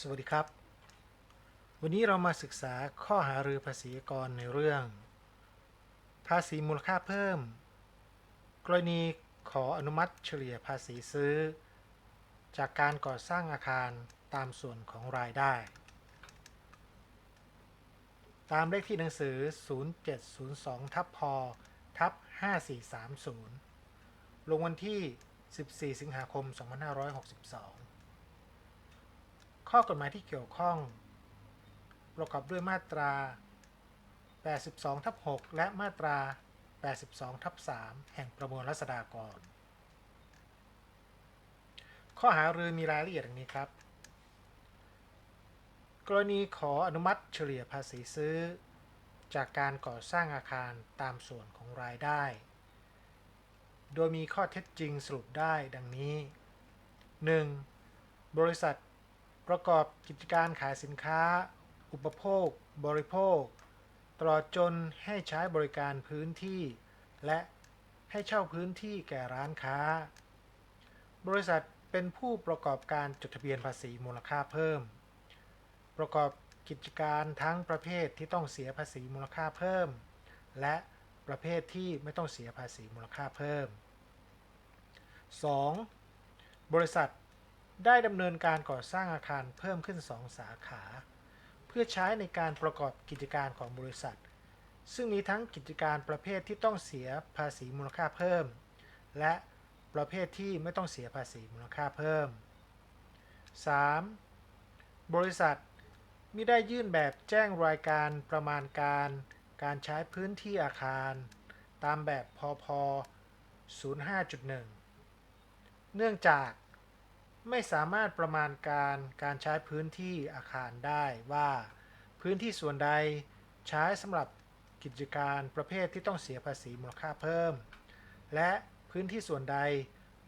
สวัสดีครับ วันนี้เรามาศึกษาข้อหารือภาษีกรในเรื่อง ภาษีมูลค่าเพิ่ม กรณีขออนุมัติเฉลี่ยภาษีซื้อ จากการก่อสร้างอาคารตามส่วนของรายได้ ตามเลขที่หนังสือ 0702ทับพทับ5430 ลงวันที่ 14 สิงหาคม 2562 ข้อกฎหมายที่เกี่ยวข้อง ประกอบด้วยมาตรา 82ทับ6และมาตรา 82ทับ3แห่งประมวลรัษฎากร ข้อหารือมีรายละเอียดดังนี้ครับ กรณีขออนุมัติเฉลี่ยภาษีซื้อ จากการก่อสร้างอาคารตามส่วนของรายได้ โดยมีข้อเท็จจริงสรุปได้ดังนี้ 1. บริษัท ประกอบกิจการขายสินค้า อุปโภค บริโภค ตลอดจนให้ใช้บริการพื้นที่ และให้เช่าพื้นที่แก่ร้านค้า บริษัทเป็นผู้ประกอบการจดทะเบียนภาษีมูลค่าเพิ่ม ประกอบกิจการทั้งประเภทที่ต้องเสียภาษีมูลค่าเพิ่ม และประเภทที่ไม่ต้องเสียภาษีมูลค่าเพิ่ม 2. บริษัท ได้ดำเนินการก่อสร้างอาคารเพิ่มขึ้น 2 สาขา เพื่อใช้ในการประกอบกิจการของบริษัท ซึ่งมีทั้งกิจการประเภทที่ต้องเสียภาษีมูลค่าเพิ่ม และประเภทที่ไม่ต้องเสียภาษีมูลค่าเพิ่ม 3. บริษัทมิได้ยื่นแบบแจ้งรายการประมาณการ การใช้พื้นที่อาคาร ตามแบบพพ05.1 เนื่องจาก ไม่สามารถประมาณการการใช้พื้นที่อาคารได้ว่า พื้นที่ส่วนใดใช้สำหรับกิจการประเภทที่ต้องเสียภาษีมูลค่าเพิ่ม และพื้นที่ส่วนใด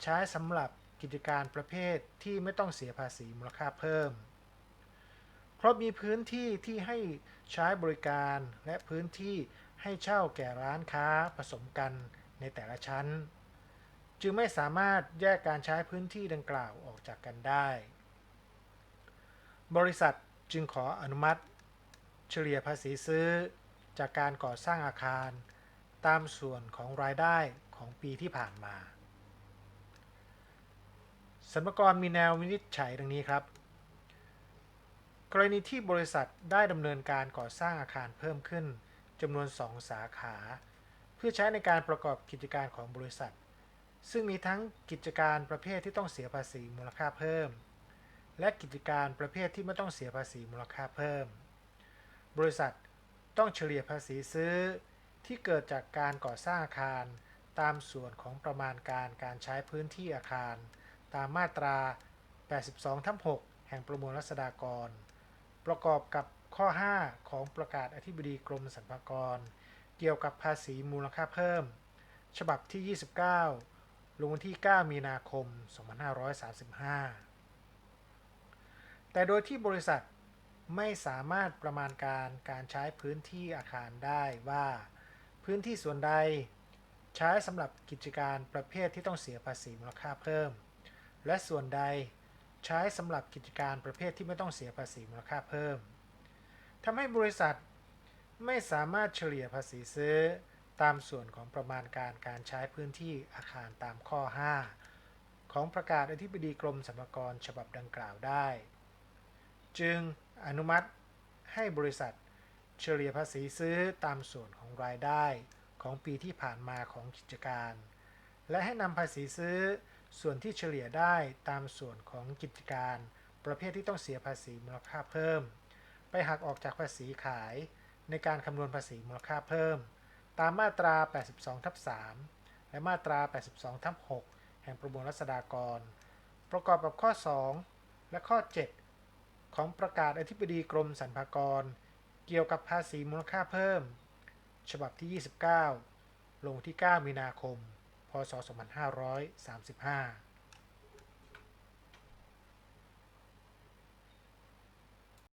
ใช้สำหรับกิจการประเภทที่ไม่ต้องเสียภาษีมูลค่าเพิ่ม เพราะมีพื้นที่ที่ให้ใช้บริการและพื้นที่ให้เช่าแก่ร้านค้าผสมกันในแต่ละชั้น จึงไม่สามารถแยกการใช้พื้นที่ดังกล่าวออกจากกันได้ บริษัทจึงขออนุมัติ เฉลี่ยภาษีซื้อ จากการก่อสร้างอาคาร ตามส่วนของรายได้ของปีที่ผ่านมาสรรพากรมีแนววินิจฉัยดังนี้ครับ กรณีที่บริษัทได้ดำเนินการก่อสร้างอาคารเพิ่มขึ้นจำนวน 2 สาขา เพื่อใช้ในการประกอบกิจการของบริษัท ซึ่งมีทั้งกิจการประเภทที่ต้องเสียภาษีมูลค่าเพิ่ม และกิจการประเภทที่ไม่ต้องเสียภาษีมูลค่าเพิ่ม บริษัทต้องเฉลี่ยภาษีซื้อที่เกิดจากการก่อสร้างอาคารตามส่วนของประมาณการการใช้พื้นที่อาคาร ตามมาตรา 82ทับ6แห่งประมวลรัษฎากร ประกอบกับข้อ 5 ของประกาศอธิบดีกรมสรรพากร เกี่ยวกับภาษีมูลค่าเพิ่ม ฉบับที่ 29 ลงวันที่ 9 มีนาคม 2535 แต่โดยที่บริษัทไม่สามารถประมาณการการใช้พื้นที่อาคารได้ว่า พื้นที่ส่วนใดใช้สำหรับกิจการประเภทที่ต้องเสียภาษีมูลค่าเพิ่ม และส่วนใดใช้สำหรับกิจการประเภทที่ไม่ต้องเสียภาษีมูลค่าเพิ่มทำให้บริษัทไม่สามารถเฉลี่ยภาษีซื้อ ตามส่วนของประมาณการการใช้พื้นที่อาคารตามข้อ 5 ของประกาศอธิบดีกรมสรรพากรฉบับดังกล่าวได้ จึงอนุมัติให้บริษัทเฉลี่ยภาษีซื้อตามส่วนของรายได้ของปีที่ผ่านมาของกิจการ และให้นำภาษีซื้อส่วนที่เฉลี่ยได้ตามส่วนของกิจการ ประเภทที่ต้องเสียภาษีมูลค่าเพิ่ม ไปหักออกจากภาษีขายในการคำนวณภาษีมูลค่าเพิ่ม ตามมาตรา 82ทับ3และมาตรา 82ทับ6แห่งประมวลรัษฎากร ประกอบกับข้อ 2 และข้อ 7 ของประกาศอธิบดีกรมสรรพากร เกี่ยวกับภาษีมูลค่าเพิ่ม ฉบับที่ 29 ลงที่ 9 มีนาคม พศ 2535